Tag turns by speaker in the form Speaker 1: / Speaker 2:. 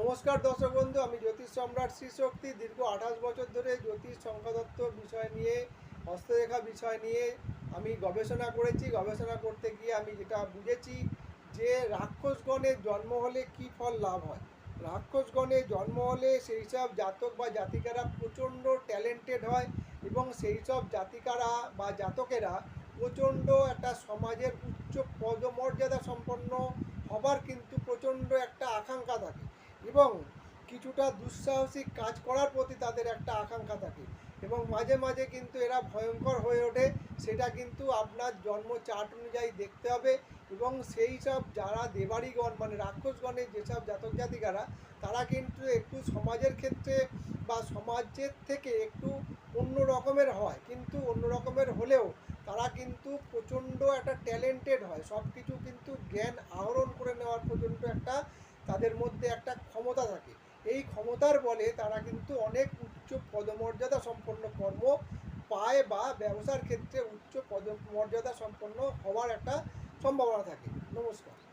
Speaker 1: নমস্কার দর্শক বন্ধু, আমি জ্যোতিষ সম্রাট শ্রী শক্তি দীর্ঘ আঠাশ বছর ধরে জ্যোতিষ সংখ্যাতত্ত্ব বিষয় নিয়ে, হস্তরেখা বিষয় নিয়ে আমি গবেষণা করেছি। গবেষণা করতে গিয়ে আমি যেটা বুঝেছি যে রাক্ষসগণের জন্ম হলে কি ফল লাভ হয়? রাক্ষসগণের জন্ম হলে সেই সব জাতক বা জাতিকারা প্রচণ্ড ট্যালেন্টেড হয় এবং সেই সব জাতিকারা বা জাতকেরা প্রচণ্ড একটা সমাজের উচ্চ পদমর্যাদা সম্পন্ন হবার কিন্তু প্রচণ্ড একটা আকাঙ্ক্ষা থাকে এবং কিছুটা দুঃসাহসিক কাজ করার প্রতি তাদের একটা আকাঙ্ক্ষা থাকে। এবং মাঝে মাঝে কিন্তু এরা ভয়ঙ্কর হয়ে ওঠে, সেটা কিন্তু আপনার জন্ম চার্ট অনুযায়ী দেখতে হবে এবং সেই সব যারা দেবাড়িগণ মানে রাক্ষসগণের যেসব জাতক জাতিকারা, তারা কিন্তু একটু সমাজের ক্ষেত্রে বা সমাজের থেকে একটু অন্য রকমের হয়। কিন্তু অন্য রকমের হলেও তারা কিন্তু প্রচণ্ড একটা ট্যালেন্টেড হয়। সব কিছু কিন্তু জ্ঞান আহরণ করে তাদের মধ্যে একটা ক্ষমতা থাকে। এই ক্ষমতার বলে তারা কিন্তু অনেক উচ্চ পদমর্যাদা সম্পন্ন কর্ম পায় বা ব্যবসার ক্ষেত্রে উচ্চ পদমর্যাদা সম্পন্ন হওয়ার একটা সম্ভাবনা থাকে। নমস্কার।